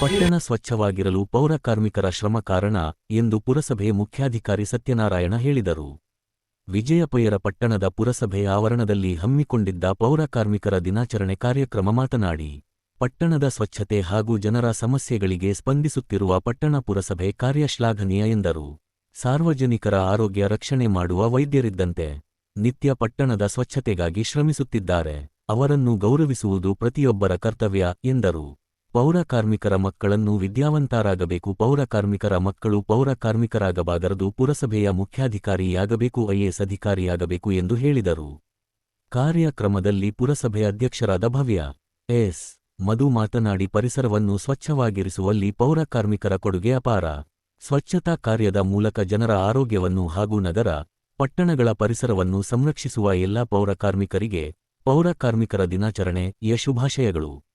ಪಟ್ಟಣ ಸ್ವಚ್ಛವಾಗಿರಲು ಪೌರ ಕಾರ್ಮಿಕರ ಶ್ರಮ ಕಾರಣ ಎಂದು ಪುರಸಭೆ ಮುಖ್ಯಾಧಿಕಾರಿ ಸತ್ಯನಾರಾಯಣ ಹೇಳಿದರು. ವಿಜಯಪಯರ ಪಟ್ಟಣದ ಪುರಸಭೆ ಆವರಣದಲ್ಲಿ ಹಮ್ಮಿಕೊಂಡಿದ್ದ ಪೌರ ಕಾರ್ಮಿಕರ ದಿನಾಚರಣೆ ಕಾರ್ಯಕ್ರಮ ಮಾತನಾಡಿ, ಪಟ್ಟಣದ ಸ್ವಚ್ಛತೆ ಹಾಗೂ ಜನರ ಸಮಸ್ಯೆಗಳಿಗೆ ಸ್ಪಂದಿಸುತ್ತಿರುವ ಪಟ್ಟಣ ಪುರಸಭೆ ಕಾರ್ಯ ಶ್ಲಾಘನೀಯ ಎಂದರು. ಸಾರ್ವಜನಿಕರ ಆರೋಗ್ಯ ರಕ್ಷಣೆ ಮಾಡುವ ವೈದ್ಯರಿದ್ದಂತೆ ನಿತ್ಯ ಪಟ್ಟಣದ ಸ್ವಚ್ಛತೆಗಾಗಿ ಶ್ರಮಿಸುತ್ತಿದ್ದಾರೆ. ಅವರನ್ನು ಗೌರವಿಸುವುದು ಪ್ರತಿಯೊಬ್ಬರ ಕರ್ತವ್ಯ ಎಂದರು. ಪೌರ ಕಾರ್ಮಿಕರ ಮಕ್ಕಳನ್ನು ವಿದ್ಯಾವಂತರಾಗಬೇಕು. ಪೌರಕಾರ್ಮಿಕರ ಮಕ್ಕಳು ಪೌರಕಾರ್ಮಿಕರಾಗಬಾರದು. ಪುರಸಭೆಯ ಮುಖ್ಯಾಧಿಕಾರಿಯಾಗಬೇಕು. ಐಎಎಸ್ ಅಧಿಕಾರಿಯಾಗಬೇಕು ಎಂದು ಹೇಳಿದರು. ಕಾರ್ಯಕ್ರಮದಲ್ಲಿ ಪುರಸಭೆ ಅಧ್ಯಕ್ಷರಾದ ಭವ್ಯ ಎಸ್. ಮಧು ಮಾತನಾಡಿ, ಪರಿಸರವನ್ನು ಸ್ವಚ್ಛವಾಗಿರಿಸುವಲ್ಲಿ ಪೌರಕಾರ್ಮಿಕರ ಕೊಡುಗೆ ಅಪಾರ. ಸ್ವಚ್ಛತಾ ಕಾರ್ಯದ ಮೂಲಕ ಜನರ ಆರೋಗ್ಯವನ್ನು ಹಾಗೂ ನಗರ, ಪಟ್ಟಣಗಳ ಪರಿಸರವನ್ನು ಸಂರಕ್ಷಿಸುವ ಎಲ್ಲಾ ಪೌರಕಾರ್ಮಿಕರಿಗೆ ಪೌರಕಾರ್ಮಿಕರ ಪೌರ ಕಾರ್ಮಿಕರ ದಿನಾಚರಣೆ ಯಶುಭಾಶಯಗಳು ಶುಭಾಶಯಗಳು.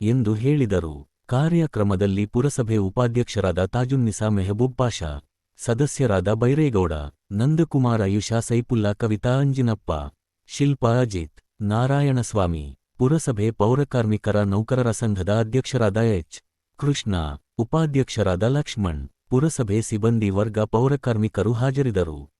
ಎಂದು ಹೇಳಿದರು. ಕಾರ್ಯಕ್ರಮದಲ್ಲಿ ಪುರಸಭೆ ಉಪಾಧ್ಯಕ್ಷರಾದ ತಾಜುನ್ನಿಸಾ ಮೆಹಬೂಬ್ ಪಾಷಾ, ಸದಸ್ಯರಾದ ಬೈರೇಗೌಡ, ನಂದಕುಮಾರ ಯುಷಾ ಸೈಪುಲ್ಲಾ ಕವಿತಾ ಅಂಜಿನಪ್ಪ, ಶಿಲ್ಪಾ ಅಜಿತ್, ನಾರಾಯಣಸ್ವಾಮಿ, ಪುರಸಭೆ ಪೌರಕಾರ್ಮಿಕರ ನೌಕರರ ಸಂಘದ ಅಧ್ಯಕ್ಷರಾದ ಎಚ್. ಕೃಷ್ಣ, ಉಪಾಧ್ಯಕ್ಷರಾದ ಲಕ್ಷ್ಮಣ್, ಪುರಸಭೆ ಸಿಬ್ಬಂದಿ ವರ್ಗ ಪೌರಕಾರ್ಮಿಕರು ಹಾಜರಿದ್ದರು.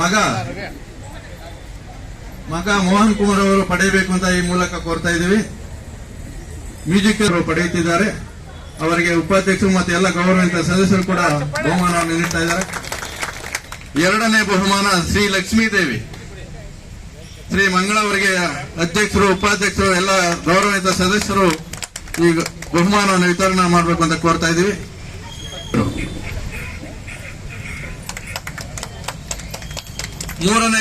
ಮಗ. ಮಗ ಮೋಹನ್ ಕುಮಾರ್ ಅವರು ಪಡೆಯಬೇಕು ಅಂತ ಈ ಮೂಲಕ ಕೋರ್ತಾ ಇದ್ದೀವಿ. ಮ್ಯೂಸಿಕ್ ಅವರು ಪಡೆಯುತ್ತಿದ್ದಾರೆ. ಅವರಿಗೆ ಉಪಾಧ್ಯಕ್ಷರು ಮತ್ತು ಎಲ್ಲ ಗೌರವಿತ ಸದಸ್ಯರು ಕೂಡ ಬಹುಮಾನವನ್ನು ನೀಡ್ತಾ ಇದ್ದಾರೆ. ಎರಡನೇ ಬಹುಮಾನ ಶ್ರೀ ಲಕ್ಷ್ಮೀದೇವಿ ಶ್ರೀ ಮಂಗಳ ಅವರಿಗೆ ಅಧ್ಯಕ್ಷರು, ಉಪಾಧ್ಯಕ್ಷರು, ಎಲ್ಲ ಗೌರವಿತ ಸದಸ್ಯರು ಈ ಬಹುಮಾನವನ್ನು ವಿತರಣೆ ಮಾಡಬೇಕು ಅಂತ ಕೋರ್ತಾ ಇದ್ದೀವಿ. ಮೂರನೇ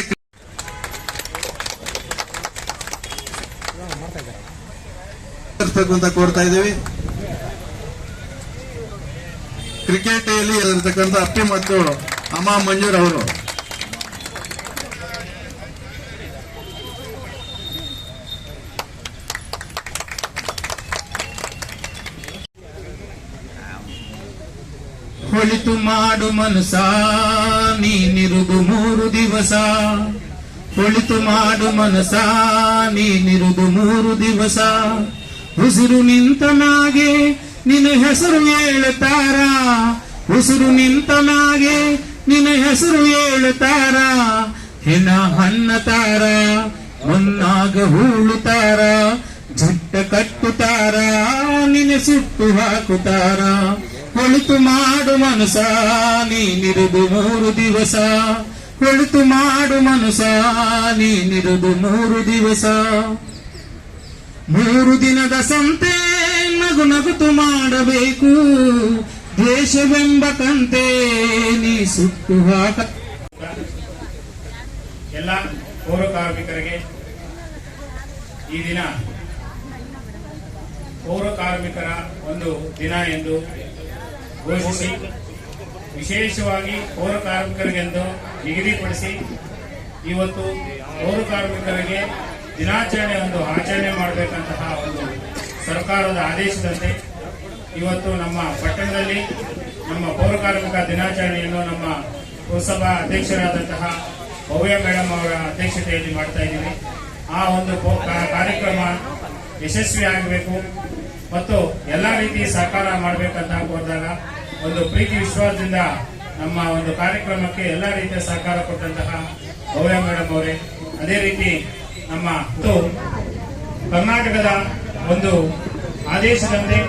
ಅಂತ ಕೋರ್ತಾ ಇದ್ದೀವಿ. ಕ್ರಿಕೆಟ್ ಅಲ್ಲಿ ಇರತಕ್ಕಂಥ ಅಪ್ಪಿ ಮತ್ತು ಅಮ್ಮ ಮಂಜೂರ್ ಅವರು. ಹೊಳಿತು ಮಾಡು ಮನಸ ನೀನಿರುದು ಮೂರು ದಿವಸ. ಹೊಳಿತು ಮಾಡು ಮನಸ ನೀನಿರುದು ಮೂರು ದಿವಸ. ಉಸಿರು ನಿಂತನಾಗೆ ನಿನ್ನ ಹೆಸರು ಹೇಳುತ್ತಾರ ಉಸಿರು ನಿಂತನಾಗೆ ನಿನ್ನ ಹೆಸರು ಹೇಳುತ್ತಾರ ಹೆಣ ಹನ್ನತಾರ ಮುನ್ನಾಗ ಹೂಳುತ್ತಾರ ಜಟ್ಟ ಕಟ್ಟುತ್ತಾರ ನಿನ್ನ ಸುಟ್ಟು ಹಾಕುತ್ತಾರ ಹೊಳಿತು ಮಾಡು ಮನುಷ ನೀನಿರುದು ಮೂರು ದಿವಸ. ಕೊಳಿತು ಮಾಡು ಮನುಷ ನೀನಿರುದು ಮೂರು ದಿವಸ. ಮೂರು ದಿನದ ಸಂತೆ ನಗು ನಗುತು ಮಾಡಬೇಕು. ದ್ವೇಷವೆಂಬ ಕಂತೆ ನೀ ಸುಟ್ಟು ಹಾಕ. ಎಲ್ಲ ಪೌರ ಕಾರ್ಮಿಕರಿಗೆ ಈ ದಿನ ಪೌರ ಕಾರ್ಮಿಕರ ಒಂದು ದಿನ ಎಂದು ಘೋಷಿಸಿ, ವಿಶೇಷವಾಗಿ ಪೌರ ಕಾರ್ಮಿಕರಿಗೆಂದು ನಿಗದಿಪಡಿಸಿ ಇವತ್ತು ಪೌರ ಕಾರ್ಮಿಕರಿಗೆ ದಿನಾಚರಣೆ ಒಂದು ಆಚರಣೆ ಮಾಡಬೇಕಂತಹ ಒಂದು ಸರ್ಕಾರದ ಆದೇಶದಂತೆ ಇವತ್ತು ನಮ್ಮ ಪಟ್ಟಣದಲ್ಲಿ ನಮ್ಮ ಪೌರ ಕಾರ್ಮಿಕ ದಿನಾಚರಣೆಯನ್ನು ನಮ್ಮ ಪುರಸಭಾ ಅಧ್ಯಕ್ಷರಾದಂತಹ ಭವ್ಯ ಮೇಡಮ್ ಅವರ ಅಧ್ಯಕ್ಷತೆಯಲ್ಲಿ ಮಾಡ್ತಾ ಇದ್ದೀವಿ. ಆ ಒಂದು ಕಾರ್ಯಕ್ರಮ ಯಶಸ್ವಿ ಆಗಬೇಕು ಮತ್ತು ಎಲ್ಲ ರೀತಿ ಸಹಕಾರ ಮಾಡಬೇಕಂತ ಕೋರಿದಾಗ ಒಂದು ಪ್ರೀತಿ ವಿಶ್ವಾಸದಿಂದ ನಮ್ಮ ಒಂದು ಕಾರ್ಯಕ್ರಮಕ್ಕೆ ಎಲ್ಲ ರೀತಿಯ ಸಹಕಾರ ಕೊಟ್ಟಂತಹ ಗೌರವ ಮೇಡಮ್ ಅವರೇ, ಅದೇ ರೀತಿ ನಮ್ಮ ಕರ್ನಾಟಕದ ಒಂದು ಆದೇಶದಂತೆ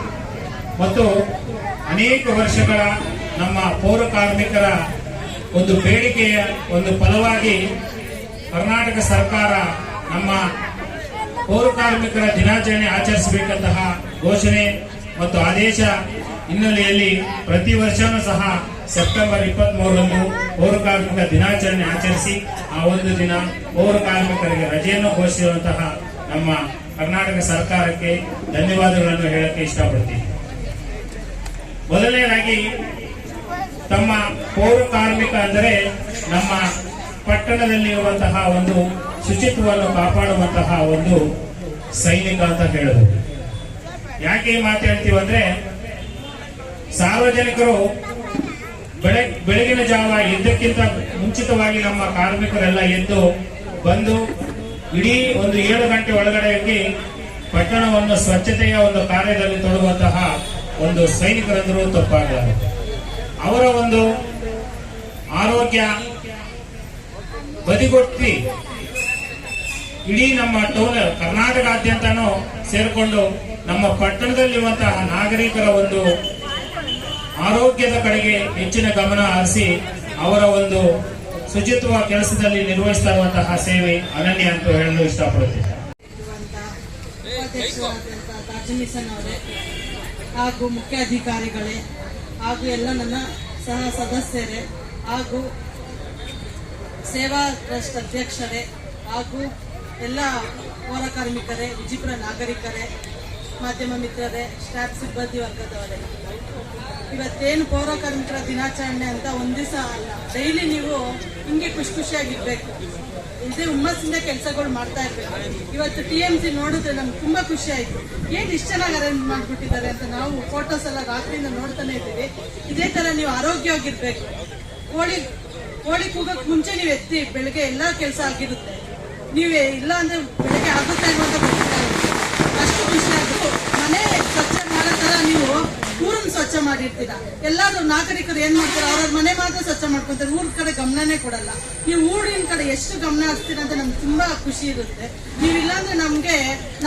ಮತ್ತು ಅನೇಕ ವರ್ಷಗಳ ನಮ್ಮ ಪೌರ ಕಾರ್ಮಿಕರ ಒಂದು ಬೇಡಿಕೆಯ ಒಂದು ಫಲವಾಗಿ ಕರ್ನಾಟಕ ಸರ್ಕಾರ ನಮ್ಮ ಪೌರ ಕಾರ್ಮಿಕರ ದಿನಾಚರಣೆ ಆಚರಿಸಬೇಕಂತಹ ಘೋಷಣೆ ಮತ್ತು ಆದೇಶ ಹಿನ್ನೆಲೆಯಲ್ಲಿ ಪ್ರತಿ ವರ್ಷನೂ ಸಹ ಸೆಪ್ಟೆಂಬರ್ ಇಪ್ಪತ್ತ್ ಮೂರರಂದು ಪೌರ ಕಾರ್ಮಿಕರ ದಿನಾಚರಣೆ ಆಚರಿಸಿ ಆ ಒಂದು ದಿನ ಪೌರ ಕಾರ್ಮಿಕರಿಗೆ ರಜೆಯನ್ನು ಘೋಷಿಸುವಂತಹ ನಮ್ಮ ಕರ್ನಾಟಕ ಸರ್ಕಾರಕ್ಕೆ ಧನ್ಯವಾದಗಳನ್ನು ಹೇಳಕ್ಕೆ ಇಷ್ಟಪಡ್ತೀನಿ. ಮೊದಲನೇದಾಗಿ ತಮ್ಮ ಪೌರ ಕಾರ್ಮಿಕ ಅಂದರೆ ನಮ್ಮ ಪಟ್ಟಣದಲ್ಲಿರುವಂತಹ ಒಂದು ಶುಚಿತ್ವವನ್ನು ಕಾಪಾಡುವಂತಹ ಒಂದು ಸೈನಿಕ ಅಂತ ಹೇಳಬಹುದು. ಯಾಕೆ ಈ ಮಾತು ಹೇಳ್ತೀವಿ ಅಂದ್ರೆ, ಸಾರ್ವಜನಿಕರು ಬೆಳೆ, ಬೆಳಗಿನ ಜಾವ ಎದ್ದಕ್ಕಿಂತ ಮುಂಚಿತವಾಗಿ ನಮ್ಮ ಕಾರ್ಮಿಕರೆಲ್ಲ ಎದ್ದು ಬಂದು ಇಡೀ ಒಂದು ಏಳು ಗಂಟೆ ಒಳಗಡೆ ಹೋಗಿ ಪಟ್ಟಣವನ್ನು ಸ್ವಚ್ಛತೆಯ ಒಂದು ಕಾರ್ಯದಲ್ಲಿ ತೊಡಗುವಂತಹ ಒಂದು ಸೈನಿಕರೆಂದರೂ ತಪ್ಪಾಗಲಾರದು. ಅವರ ಒಂದು ಆರೋಗ್ಯ ಬದಿಗೊತ್ತಿ ಇಡೀ ನಮ್ಮ ಟೌನ್, ಕರ್ನಾಟಕಾದ್ಯಂತನೂ ಸೇರಿಕೊಂಡು ನಮ್ಮ ಪಟ್ಟಣದಲ್ಲಿರುವಂತಹ ನಾಗರಿಕರ ಒಂದು ಆರೋಗ್ಯದ ಕಡೆಗೆ ಹೆಚ್ಚಿನ ಗಮನ ಹರಿಸಿ ಅವರ ಒಂದು ಶುಚಿತ್ವ ಕೆಲಸದಲ್ಲಿ ನಿರ್ವಹಿಸ್ತಾ ಇರುವಂತಹ ಸೇವೆ ಅನನ್ಯ ಅಂತ ಹೇಳಲು ಇಷ್ಟಪಡುತ್ತೇನೆ. ಹಾಗೂ ಮುಖ್ಯಾಧಿಕಾರಿಗಳೇ ಹಾಗೂ ಎಲ್ಲ ನನ್ನ ಸಹ ಸದಸ್ಯರೇ ಹಾಗೂ ಸೇವಾ ಟ್ರಸ್ಟ್ ಅಧ್ಯಕ್ಷರೇ ಹಾಗೂ ಎಲ್ಲ ಪೌರ ಕಾರ್ಮಿಕರೇ ವಿಜಿಪುರ ನಾಗರಿಕರೇ, ಮಾಧ್ಯಮ ಮಿತ್ರರೇ, ಸ್ಟಾಫ್ ಸಿಬ್ಬಂದಿ ವರ್ಗದವರೇ. ಇವತ್ತೇನು ಪೌರ ಕಾರ್ಮಿಕರ ದಿನಾಚರಣೆ ಅಂತ ಒಂದ್ ದಿವಸ ಅಲ್ಲ. ಡೈಲಿ ನೀವು ಹಿಂಗೆ ಖುಷಿ ಖುಷಿಯಾಗಿರ್ಬೇಕು ಇದೇ ಹುಮ್ಮಸ್ಸಿಂದ ಕೆಲಸಗಳು ಮಾಡ್ತಾ ಇರ್ಬೇಕು. ಇವತ್ತು ಟಿ ಎಂ ಸಿ ನೋಡಿದ್ರೆ ನಮ್ಗೆ ತುಂಬಾ ಖುಷಿ ಆಯ್ತು. ಏನ್ ಇಷ್ಟು ಚೆನ್ನಾಗಿ ಅರೇಂಜ್ ಮಾಡ್ಬಿಟ್ಟಿದ್ದಾರೆ ಅಂತ ನಾವು ಫೋಟೋಸ್ ಎಲ್ಲ ರಾತ್ರಿಯಿಂದ ನೋಡ್ತಾನೆ ಇದ್ದೀವಿ. ಇದೇ ತರ ನೀವು ಆರೋಗ್ಯವಾಗಿರ್ಬೇಕು. ಕೋಳಿ ಕೋಳಿ ಕೂಗಕ್ ಮುಂಚೆ ನೀವು ಎತ್ತಿ ಬೆಳಗ್ಗೆ ಎಲ್ಲ ಕೆಲಸ ಆಗಿರುತ್ತೆ. ನೀವೇ ಇಲ್ಲ ಅಂದ್ರೆ ಬೆಳಗ್ಗೆ ಆಗುತ್ತೆ ಗೊತ್ತಿಲ್ಲ. ಅಷ್ಟು ಖುಷಿ ಆಗುತ್ತೆ ಮನೆ ಸ್ವಚ್ಛ ಮಾಡೋ ತರ ನೀವು ಊರನ್ನ ಸ್ವಚ್ಛ ಮಾಡಿರ್ತೀರ? ಎಲ್ಲಾದ್ರೂ ನಾಗರಿಕರು ಏನ್ ಮಾಡ್ತಾರೆ? ಅವ್ರವ್ರ ಮನೆ ಮಾತ್ರ ಸ್ವಚ್ಛ ಮಾಡ್ಕೊಂತಾರೆ. ಊರ್ ಕಡೆ ಗಮನನೇ ಕೊಡಲ್ಲ. ನೀವು ಊರಿನ ಕಡೆ ಎಷ್ಟು ಗಮನ ಹಾಕ್ತೀರ ಅಂತ ನಮ್ಗೆ ತುಂಬಾ ಖುಷಿ ಇರುತ್ತೆ. ನೀವು ಇಲ್ಲಾಂದ್ರೆ ನಮ್ಗೆ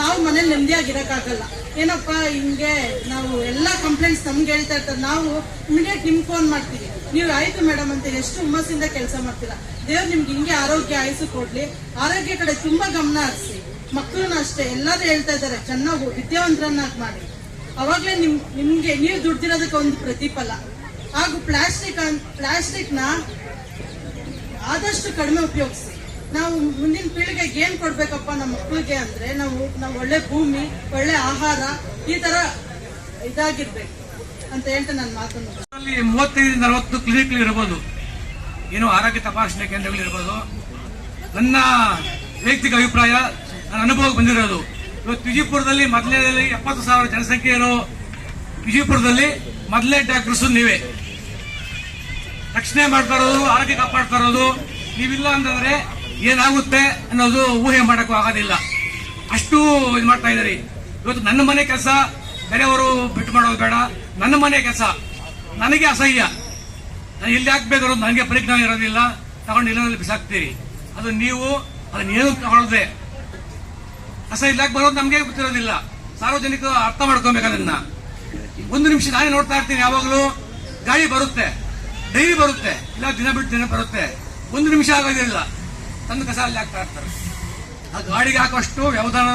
ನಾವು ಮನೇಲಿ ನೆಮ್ಮದಿಯಾಗಿರಕ್ಕಾಗಲ್ಲ ಏನಪ್ಪಾ, ಹಿಂಗೆ ನಾವು ಎಲ್ಲಾ ಕಂಪ್ಲೇಂಟ್ಸ್ ನಮ್ಗೆ ಹೇಳ್ತಾ ಇರ್ತಾರೆ. ನಾವು ಇಮಿಡಿಯೇಟ್ ನಿಮ್ಗೆ ಫೋನ್ ಮಾಡ್ತೀವಿ. ನೀವು ಆಯ್ತು ಮೇಡಮ್ ಅಂತ ಎಷ್ಟು ಹುಮ್ಮಸ್ಸಿಂದ ಕೆಲಸ ಮಾಡ್ತೀರಾ? ದೇವ್ರು ನಿಮ್ಗೆ ಹಿಂಗೆ ಆರೋಗ್ಯ ಆಯಸ್ಸು ಕೊಡ್ಲಿ. ಆರೋಗ್ಯ ಕಡೆ ತುಂಬಾ ಗಮನ ಹರಿಸಿ. ಮಕ್ಕಳನ್ನ ಅಷ್ಟೇ ಎಲ್ಲರೂ ಹೇಳ್ತಾ ಇದ್ದಾರೆ, ಚೆನ್ನಾಗಿ ವಿದ್ಯಾವಂತರನ್ನಾಗಿ ಮಾಡಿ. ಅವಾಗ್ಲೇ ನಿಮ್ ನಿಮ್ಗೆ ನೀವು ದುಡ್ದಿರೋದಕ್ಕೆ ಒಂದು ಪ್ರತಿಫಲ. ಹಾಗೂ ಪ್ಲಾಸ್ಟಿಕ್ ಪ್ಲಾಸ್ಟಿಕ್ನ ಆದಷ್ಟು ಕಡಿಮೆ ಉಪಯೋಗಿಸಿ. ನಾವು ಮುಂದಿನ ಪೀಳಿಗೆಗೆ ಏನ್ ಕೊಡ್ಬೇಕಪ್ಪ ನಮ್ಮ ಮಕ್ಕಳಿಗೆ ಅಂದ್ರೆ ನಾವು ನಾವು ಒಳ್ಳೆ ಭೂಮಿ, ಒಳ್ಳೆ ಆಹಾರ, ಈ ತರ ಇದಾಗಿರ್ಬೇಕು. ಅಂತ ಮೂವತ್ತೈದು ನಲವತ್ತು ಕ್ಲಿನಿಕ್ ಇರಬಹುದು ಏನು ಆರೋಗ್ಯ ತಪಾಸಣೆ ಕೇಂದ್ರಗಳು ಇರಬಹುದು ನನ್ನ ವೈಯಕ್ತಿಕ ಅಭಿಪ್ರಾಯ, ನನ್ನ ಅನುಭವಕ್ಕೆ ಬಂದಿರೋದು. ಇವತ್ತು ವಿಜಯಪುರದಲ್ಲಿ ಮೊದಲೇ ಎಪ್ಪತ್ತು ಸಾವಿರ ಜನಸಂಖ್ಯೆ ಇರೋ ವಿಜಯಪುರದಲ್ಲಿ ಮೊದಲೇ ಡಾಕ್ಟರ್ಸ್ ನೀವೇ. ರಕ್ಷಣೆ ಮಾಡ್ತಾ ಇರೋದು, ಆರೋಗ್ಯ ಕಾಪಾಡ್ತಾ ಇರೋದು. ನೀವಿಲ್ಲ ಅಂತಂದ್ರೆ ಏನಾಗುತ್ತೆ ಅನ್ನೋದು ಊಹೆ ಮಾಡೋಕ್ಕೂ ಆಗೋದಿಲ್ಲ. ಅಷ್ಟು ಇದು ಮಾಡ್ತಾ ಇದ್ದೀರಿ. ಇವತ್ತು ನನ್ನ ಮನೆ ಕೆಲಸ, ಬೇರೆಯವರು ಬಿಟ್ಟು ಮಾಡೋದು ಬೇಡ. ನನ್ನ ಮನೆ ಕೆಲಸ. ನನಗೆ ಅಸಹ್ಯ. ನಾನು ಇಲ್ಲಿ ಹಾಕ್ಬೇಕಾದ್ರು ನನಗೆ ಪರಿಜ್ಞಾನ ಇರೋದಿಲ್ಲ. ತಗೊಂಡು ಇಲ್ಲದಲ್ಲಿ ಬಿಸಾಕ್ತೀರಿ. ಅದು ನೀವು ಅದನ್ನ ಏನು ತಗೊಳ್ಳದೆ ಕಸ ಇಲ್ಲಾಕ್ ಬರೋದು ನಮಗೆ ಗೊತ್ತಿರೋದಿಲ್ಲ. ಸಾರ್ವಜನಿಕರು ಅರ್ಥ ಮಾಡ್ಕೊಬೇಕು ಅದನ್ನ. ಒಂದು ನಿಮಿಷ ನಾನೇ ನೋಡ್ತಾ ಇರ್ತೀನಿ ಯಾವಾಗಲೂ. ಗಾಡಿ ಬರುತ್ತೆ. ಡೈಲಿ ಬರುತ್ತೆ. ಇಲ್ಲ, ದಿನ ಬಿಟ್ಟು ದಿನ ಬರುತ್ತೆ. ಒಂದು ನಿಮಿಷ ಆಗೋದಿಲ್ಲ. ತಂದು ಕಸ ಅಲ್ಲಿ ಹಾಕ್ತಾ ಇರ್ತಾರೆ. ಆ ಗಾಡಿಗೆ ಹಾಕುವಷ್ಟು ವ್ಯವಧಾನ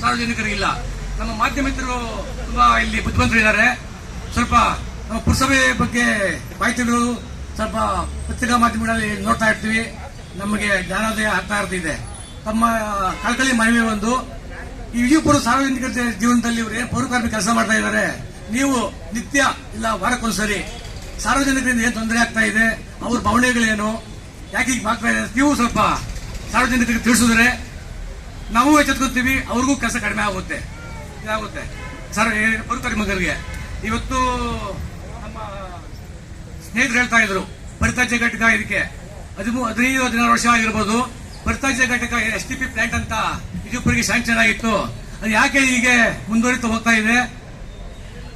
ಸಾರ್ವಜನಿಕರಿಗಿಲ್ಲ. ನಮ್ಮ ಮಾಧ್ಯಮಿಕರು ತುಂಬಾ ಇಲ್ಲಿ ಬುದ್ಧಿವಂತರಿದ್ದಾರೆ. ಸ್ವಲ್ಪ ಪುರಸಭೆ ಬಗ್ಗೆ ಮಾಹಿತಿಗಳು ಸ್ವಲ್ಪ ಪತ್ರಿಕಾ ಮಾಧ್ಯಮಗಳಲ್ಲಿ ನೋಡ್ತಾ ಇರ್ತೀವಿ. ನಮಗೆ ಜ್ಞಾನೋದಯ ಆಗ್ತಾ ಇರ್ತಿದೆ. ತಮ್ಮ ಕಳಕಳಿ ಮನವಿ ಒಂದು, ಈ ವಿಜಯಪುರ ಸಾರ್ವಜನಿಕರ ಜೀ- ಜೀವನದಲ್ಲಿ ಇವರು ಏನು ಪೌರಕಾರ್ಮಿಕ ಕೆಲಸ ಮಾಡ್ತಾ ಇದ್ದಾರೆ ನೀವು ನಿತ್ಯ ಇಲ್ಲ ವಾರಕ್ಕೊಂದ್ಸರಿ ಸಾರ್ವಜನಿಕರಿಂದ ಏನು ತೊಂದರೆ ಆಗ್ತಾ ಇದೆ, ಅವ್ರ ಭಾವನೆಗಳೇನು, ಯಾಕೆ ಈಗ ಆಗ್ತಾ ಇದೆ ನೀವು ಸ್ವಲ್ಪ ಸಾರ್ವಜನಿಕರಿಗೆ ತಿಳಿಸಿದ್ರೆ ನಾವು ಎಚ್ಚೆತ್ಕೊತೀವಿ ಅವ್ರಿಗೂ ಕೆಲಸ ಕಡಿಮೆ ಆಗುತ್ತೆ. ಇದಾಗುತ್ತೆ. ಸರ್ ಪೌರಕಾರ್ಮಿಕರಿಗೆ ಇವತ್ತು ನಮ್ಮ ಸ್ನೇಹಿತರು ಹೇಳ್ತಾ ಇದ್ರು ಪರಿತಾಜ್ಯ ಘಟಕ ಇದಕ್ಕೆ. ಹದಿಮೂ ಹದಿನೈದು, ಹದಿನಾರು ವರ್ಷ ಆಗಿರ್ಬೋದು. ಪರಿತಾಜ್ಯ ಘಟಕ ಎಸ್ ಟಿ ಪಿ ಪ್ಲಾಂಟ್ ಅಂತ ವಿಜಯಪುರಿಗೆ ಸ್ಯಾಂಕ್ಷನ್ ಆಗಿತ್ತು. ಅದು ಯಾಕೆ ಹೀಗೆ ಮುಂದುವರಿತು ಹೋಗ್ತಾ ಇದೆ?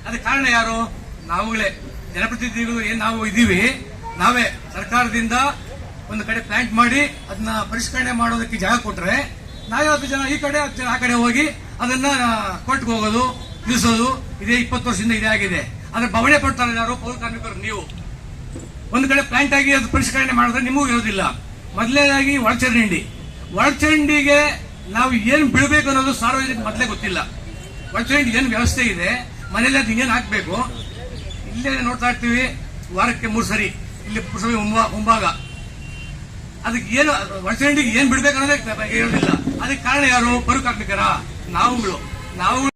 ಅದಕ್ಕೆ ಕಾರಣ ಯಾರು? ನಾವುಗಳೇ. ಜನಪ್ರತಿನಿಧಿಗಳು ಏನು ನಾವು ಇದೀವಿ, ನಾವೇ. ಸರ್ಕಾರದಿಂದ ಒಂದು ಕಡೆ ಪ್ಲಾಂಟ್ ಮಾಡಿ ಅದನ್ನ ಪರಿಷ್ಕರಣೆ ಮಾಡೋದಕ್ಕೆ ಜಾಗ ಕೊಟ್ರೆ, ನಾವೇ ಹತ್ತು ಜನ ಈ ಕಡೆ ಹತ್ತು ಜನ ಆ ಕಡೆ ಹೋಗಿ ಅದನ್ನ ಕೋರ್ಟ್ಗೆ ಹೋಗೋದು. ನಿಲ್ಲಿಸೋದು ಇದೇ ಇಪ್ಪತ್ತು ವರ್ಷದಿಂದ ಇದೇ ಆಗಿದೆ. ಆದ್ರೆ ಬವಣೆ ಪಡ್ತಾರೆ ಯಾರು ಪೌರ ಕಾರ್ಮಿಕರು, ನೀವು. ಒಂದು ಕಡೆ ಪ್ಲಾಂಟ್ ಆಗಿ ಅದು ಪರಿಷ್ಕರಣೆ ಮಾಡಿದ್ರೆ ನಿಮಗೂ ಇರೋದಿಲ್ಲ. ಮೊದಲನೇದಾಗಿ ಒಳಚರಂಡಿ. ಒಳಚರಂಡಿಗೆ ನಾವು ಏನು ಬಿಡಬೇಕು ಅನ್ನೋದು ಸಾರ್ವಜನಿಕ ಮೊದಲೇ ಗೊತ್ತಿಲ್ಲ. ಒಳಚರಂಡಿ ಏನು ವ್ಯವಸ್ಥೆ ಇದೆ ಮನೇಲಿ ಅದು ಏನು ಹಾಕಬೇಕು? ಇಲ್ಲೇ ನೋಡ್ತಾ ಇರ್ತೀವಿ, ವಾರಕ್ಕೆ ಮೂರು ಸರಿ. ಇಲ್ಲಿ ಪುರಸಭೆ ಮುಂಭಾ- ಮುಂಭಾಗ. ಅದಕ್ಕೆ ಏನು, ಒಳಚರಂಡಿಗೆ ಏನು ಬಿಡಬೇಕು ಅನ್ನೋದೇ ಇರೋದಿಲ್ಲ. ಅದಕ್ಕೆ ಕಾರಣ ಯಾರು? ಪರು ಕಾರ್ಮಿಕರ? ನಾವುಗಳು. ನಾವು